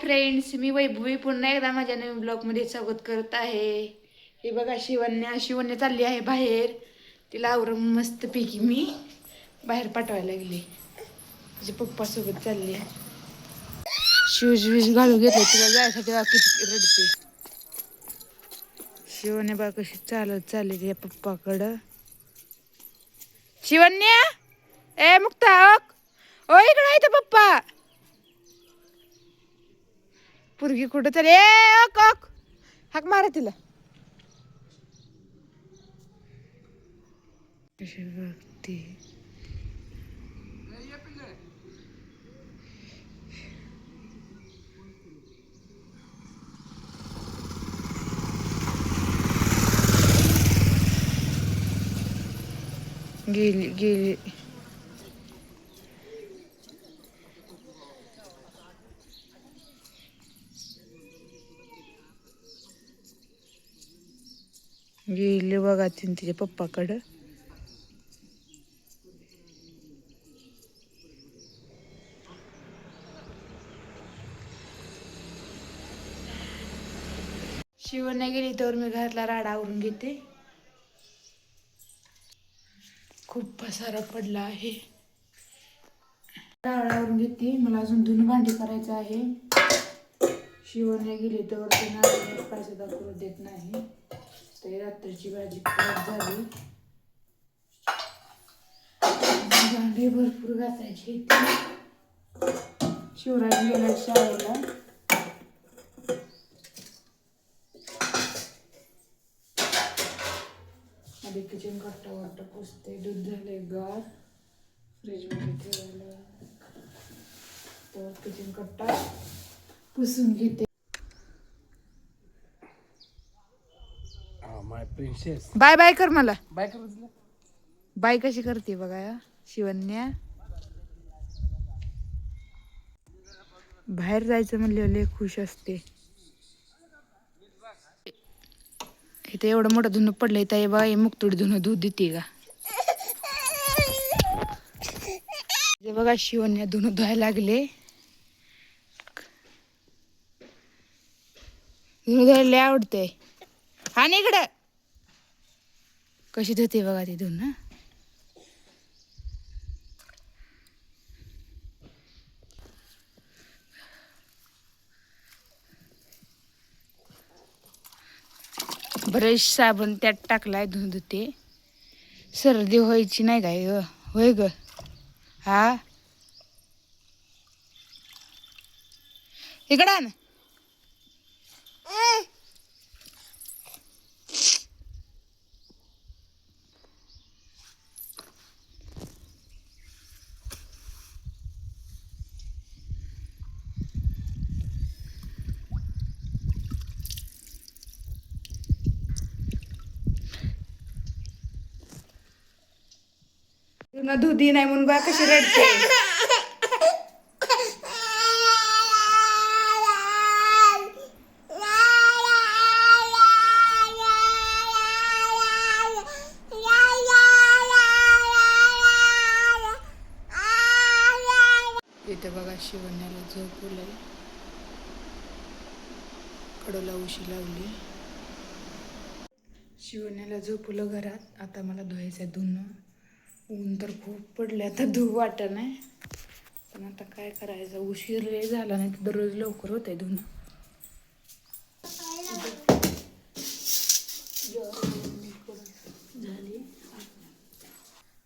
Friends मी वैभवी. पुन्हा एकदा माझ्या नवीन ब्लॉगमध्ये स्वागत करत आहे. हे बघा शिवन्या शिवन्या चालली आहे बाहेर. तिला आवरून मस्त पैकी मी बाहेर पाठवायला गेले. तिच्या पप्पासोबत चालली आहे. शूज विज घालून घेतले. तिला जायसाठी बाकी किती रडते. शिवन्या बघा कशी चालत चालली तिच्या पप्पाकडं. शिवन्या ए मुक्ता ओ इकडे आहे तर पप्पा. पुरगी कुठं तर ए कॉक! हाक मारा तिला. कशी गेली गेली. गेले बघा तिने तिच्या पप्पाकडं. शिवण्या गेली तर मी घरातला राडा आवरून घेते. खूप पसारा पडला आहे. राडा आवरून घेते. मला अजून धुणं भांडी करायचं आहे. शिवण्या गेली तर ते पैसे दाखवू देत नाही. ते रात्रीची भाजी खराब झाली. भांडे भरपूर घासायचे शिवराज गेला शाळेला. आधी किचन कट्टा वाटतं पुसते दूध झाले गार. फ्रीजमध्ये ठेवायला. तर किचन कट्टा पुसून घेते माय प्रिन्सेस बाय बाय कर मला. बाय कर बाय कशी करते बघा या शिवन्या. बाहेर जायचं म्हणले लय खुश असते. इथे एवढं मोठं धुणं पडलंय तर बघा हे मुक्तुडी धुणं दूध देते का? इथे बघा शिवन्या धुणं धुवायला लागले. धुणं धुवायला लय आवडते हा ना इकडं. कशी धुते बघा ती धुणं ब्रश साबण त्यात टाकलाय धुणं धुते. सर्दी व्हायची नाही काय ग? होय ग? हा? इकडं ना तुला धुती नाही म्हणून बा कशी रडते? इथे बघा शिवण्याला झोपलंय कडोला उशी लावली. शिवण्याला झोपलं घरात आता मला धुवायचं धुणं. ऊन तर खूप पडले आता धुवू वाटत नाही पण आता काय करायचं? उशीर लय झाला नाही तर दररोज लवकर होत आहे धुणं. झाली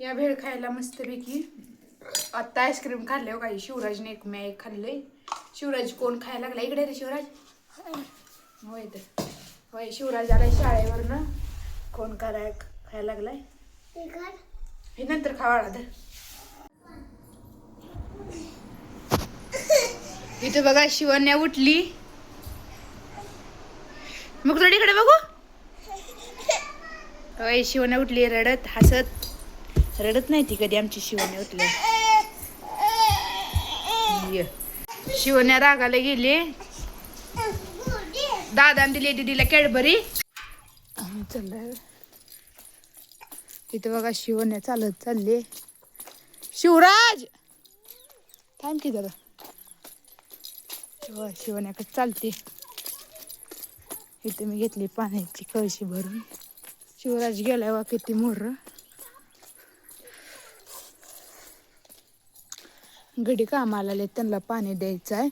या भेळ खायला मस्तपैकी आत्ता आईस्क्रीम खाल्ले हो काही शिवराजने एक मी एक खाल्ले शिवराज कोण खायला लागला? इकडे रे शिवराज. होय तर. होय शिवराज आलाय शाळेवरनं. कोण कराय खायला लागलाय? हे नंतर खावाळा तर इथे बघा शिवण्या उठली. मग थोडीकडे बघू. अय शिवण्या उठली रडत हसत. रडत नाही ती कधी आमची शिवण्या उठली. ये. शिवण्या रागाला गेली. दादाने दिली दिदीला कॅडबरी चल इथं बघा शिवण्या चालत चालले. शिवराज! थांब की जरा. तेव्हा शिवण्याकडे चालते? इथे मी घेतली पाण्याची कळशी भरून. शिवराज गेलाय वा किती मोर. गडी कामाला आले त्यांना पाणी द्यायचं आहे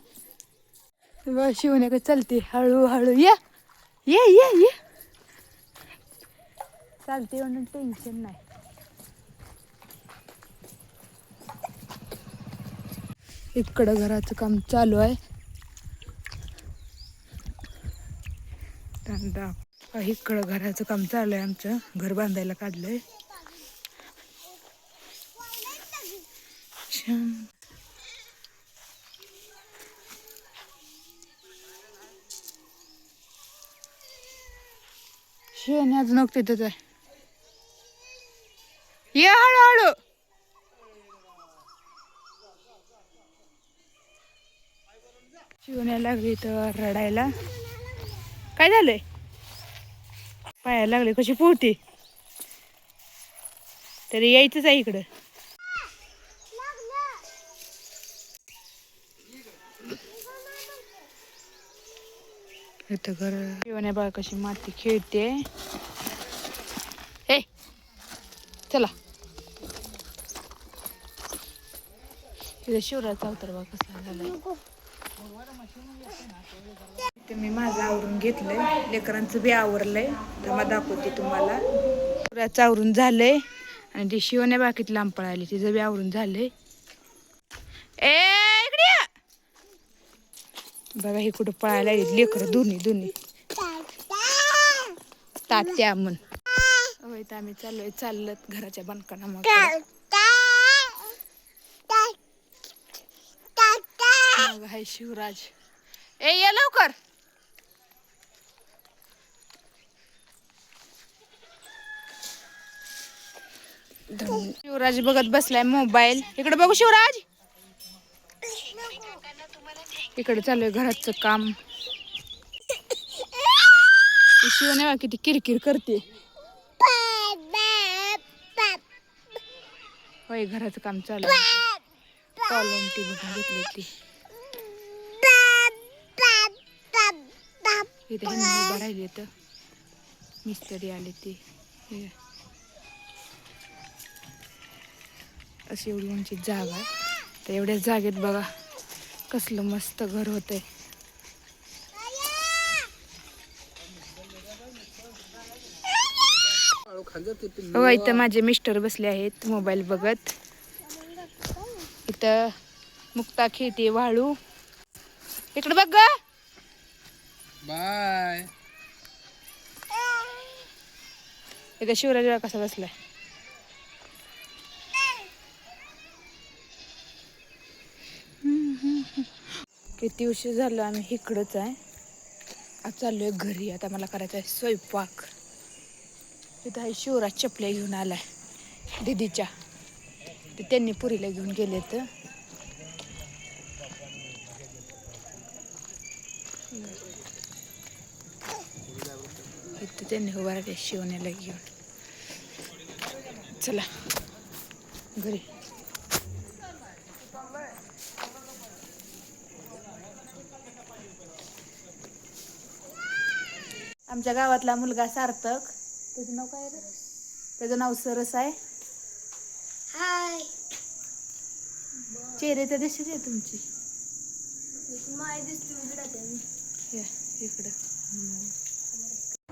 व शिवण्याकडे चालते? हळूहळू ये. ये ये ये. चालते म्हणून टेन्शन नाही. इकडं घराचं काम चालू आहे. कांदा इकडं घराचं काम चालू आहे आमचं. घर बांधायला काढलंय. छान. शेण अजून नको तिथंच आहे. ये हळूहळू शिवण्या लागली तर रडायला. काय झालंय? पाहायला लागले कशी पोहते तरी यायचंच आहे इकडं. इथं घर. शिवण्या बाळ कशी माती खेळते. हे चला. इथं शिवराचा अवतार बा कसा झाला ते मी माझं आवरून घेतलंय. लेकरांचं बी आवरलंय. तर मग दाखवते तुम्हाला. पुऱ्याचं आवरून झालंय. आणि ती शिवण्या बाकीत लांब पळाली तिचं बी आवरून झालंय. ए इकडे बघा हे कुठं पळायला लागली लेकरं दोन्ही दोन्ही. तात्या म्हण होय तर आम्ही चाललोय. चाललत घराच्या बांधकाना हाय शिवराज. ए ये लवकर. शिवराज बघत बसलाय मोबाईल. इकडे बघू शिवराज. इकडे चालू आहे घराचं काम. ती शिवने बघा किती किरकिर करते. होय घराचं काम चालू आहे. कॉलम टी बघून घेतली ती इथे उभं राहिली तर मिस्त्री आली ती. अशी एवढी उंची जागा आहे. तर एवढ्या जागेत बघा कसलं मस्त घर होतंय. हो इथं माझे मिस्टर बसले आहेत मोबाईल बघत. इथं मुक्ता खेळते वाळू. इकडे बघ बाय. इथं शिवराज कसा बसलाय? किती उशीर झालो आम्ही इकडंच आहे. आज चाललोय घरी आता मला करायचं आहे स्वयंपाक. तिथं आहे शिवराज चपल्या घेऊन आलाय दीदीच्या. ते त्यांनी पुरीला घेऊन गेले तर इथं त्यांनी उभा राहिले शिवण्याला घेऊन चला घरी. आमच्या गावातला मुलगा सार्थक. त्याचं नाव काय रे? त्याचं नाव सरस आहे. हाय. चेहरे तर दिसत आहे तुमची. माय या इकडं.